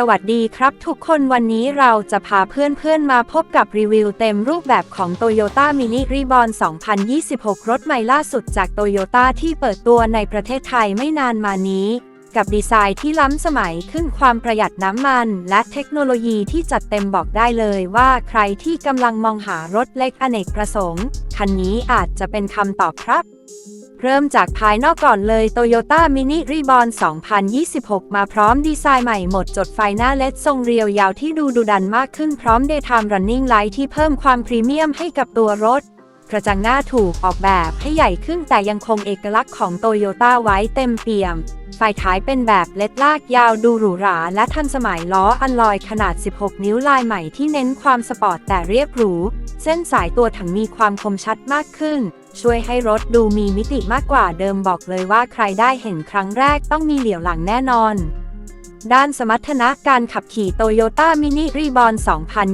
สวัสดีครับทุกคนวันนี้เราจะพาเพื่อนๆมาพบกับรีวิวเต็มรูปแบบของ Toyota Mini Reborn 2026 รถใหม่ล่าสุดจาก Toyota ที่เปิดตัวในประเทศไทยไม่นานมานี้ กับดีไซน์ที่ล้ำสมัยขึ้นความประหยัดน้ำมัน และเทคโนโลยีที่จัดเต็มบอกได้เลยว่าใครที่กำลังมองหารถเล็กอเนกประสงค์ คันนี้อาจจะเป็นคำตอบครับเริ่มจากภายนอกก่อนเลย Toyota Mini Reborn 2026 มาพร้อมดีไซน์ใหม่หมดจดไฟหน้าเลดทรงเรียวยาวที่ดูดุดันมากขึ้นพร้อม Daytime Running Light ที่เพิ่มความพรีเมียมให้กับตัวรถ กระจังหน้าถูกออกแบบให้ใหญ่ขึ้นแต่ยังคงเอกลักษณ์ของโตโยต้าไว้เต็มเปี่ยม ไฟท้ายเป็นแบบเล็ดลากยาวดูหรูหราและทันสมัยล้ออันลอยขนาด 16 นิ้วลายใหม่ที่เน้นความสปอร์ตแต่เรียบหรู เส้นสายตัวถังมีความคมชัดมากขึ้น ช่วยให้รถดูมีมิติมากกว่าเดิมบอกเลยว่าใครได้เห็นครั้งแรกต้องมีเหลียวหลังแน่นอน ด้านสมรรถนะการขับขี่โตโยต้ามินิรีบอน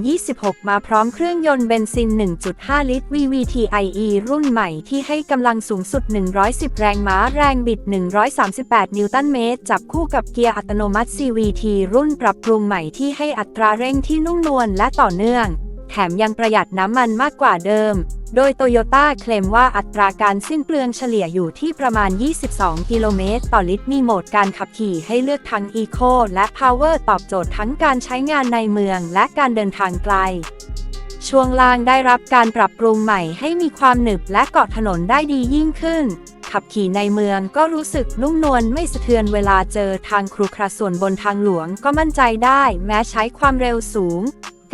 2026 มาพร้อมเครื่องยนต์เบนซิน 1.5 ลิตร VVT-IE รุ่นใหม่ที่ให้กำลังสูงสุด 110 แรงม้าแรงบิด 138 นิวตันเมตร จับคู่กับเกียร์อัตโนมัติ CVT รุ่นปรับปรุงใหม่ที่ให้อัตราเร่งที่นุ่มนวลและต่อเนื่อง แถมยังประหยัดน้ำมันมากกว่าเดิม โดยโตโยต้าเคลมว่าอัตราการสิ้นเปลืองเฉลี่ยอยู่ที่ประมาณ 22 กิโลเมตรต่อลิตร มีโหมดการขับขี่ให้เลือกทั้ง Eco และ Power ตอบโจทย์ทั้งการใช้งานในเมืองและการเดินทางไกล ช่วงล่างได้รับการปรับปรุงใหม่ให้มีความหนึบและเกาะถนนได้ดียิ่งขึ้นขับขี่ในเมืองก็รู้สึกนุ่มนวลไม่สะเทือนเวลาเจอทางครุขระส่วนบนทางหลวงก็มั่นใจได้ แม้ใช้ความเร็วสูง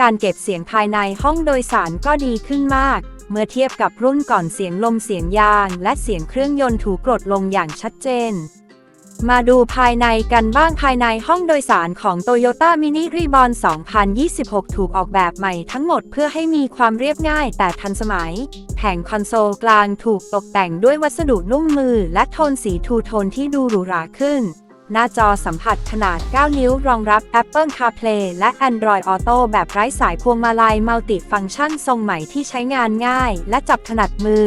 การเก็บเสียงภายในห้องโดยสารก็ดีขึ้นมาก เมื่อเทียบกับรุ่นก่อนเสียงลมเสียงยาง และเสียงเครื่องยนต์ถูกกดลงอย่างชัดเจน มาดูภายในกันบ้างภายในห้องโดยสารของ Toyota Mini Reborn 2026 ถูกออกแบบใหม่ทั้งหมดเพื่อให้มีความเรียบง่ายแต่ทันสมัย แผงคอนโซลกลางถูกตกแต่งด้วยวัสดุนุ่มมือ และโทนสีทูโทนที่ดูหรูหราขึ้น หน้าจอสัมผัสขนาด 9 นิ้ว รองรับ Apple CarPlay และ Android Auto แบบไร้สายพวงมาลัยมัลติฟังก์ชันทรงใหม่ที่ใช้งานง่าย และจับถนัดมือ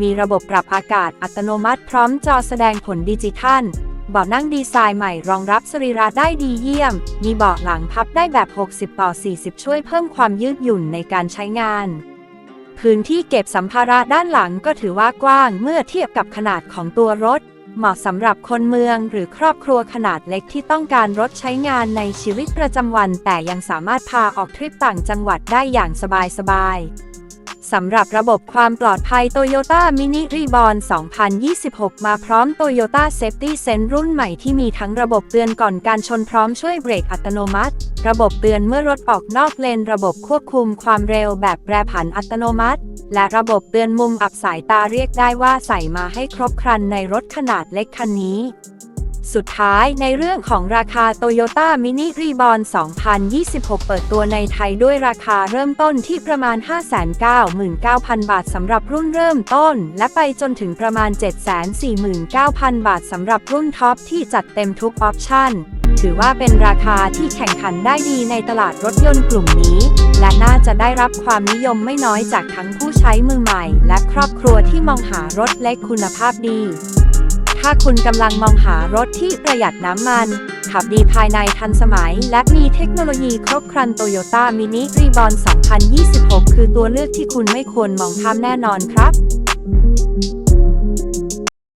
มีระบบปรับอากาศอัตโนมัติพร้อมจอแสดงผลดิจิทัลเบาะนั่งดีไซน์ใหม่รองรับสรีระได้ดีเยี่ยม มีเบาะหลังพับได้แบบ 60 ต่อ 40 ช่วยเพิ่มความยืดหยุ่นในการใช้งาน พื้นที่เก็บสัมภาระด้านหลังก็ถือว่ากว้างเมื่อเทียบกับขนาดของตัวรถ เหมาะสำหรับคนเมืองหรือครอบครัวขนาดเล็กที่ต้องการรถใช้งานในชีวิตประจำวัน แต่ยังสามารถพาออกทริปต่างจังหวัดได้อย่างสบายๆ สำหรับระบบความปลอดภัย Toyota Mini Reborn 2026 มาพร้อม Toyota Safety Sense รุ่นใหม่ที่มีทั้งระบบเตือนก่อนการชนพร้อมช่วยเบรกอัตโนมัติ ระบบเตือนเมื่อรถออกนอกเลน ระบบควบคุมความเร็วแบบแปรผันอัตโนมัติ และระบบเตือนมุมอับสายตาเรียกได้ว่าใส่มาให้ครบครันในรถขนาดเล็กคันนี้ สุดท้ายในเรื่องของราคา Toyota Mini Reborn 2026 เปิดตัวในไทยด้วยราคาเริ่มต้นที่ประมาณ 599,000 บาทสำหรับรุ่นเริ่มต้น และไปจนถึงประมาณ 749,000 บาทสำหรับรุ่นท็อปที่จัดเต็มทุกออปชั่น ถือว่าเป็นราคาที่แข่งขันได้ดีในตลาดรถยนต์กลุ่มนี้ และน่าจะได้รับความนิยมไม่น้อยจากทั้งผู้ใช้มือใหม่ และครอบครัวที่มองหารถเล็กคุณภาพดี ถ้าคุณกำลังมองหารถที่ประหยัดน้ำมัน ขับดีภายในทันสมัย และมีเทคโนโลยีครบครัน Toyota Mini Reborn 2026 คือตัวเลือกที่คุณไม่ควรมองข้ามแน่นอนครับ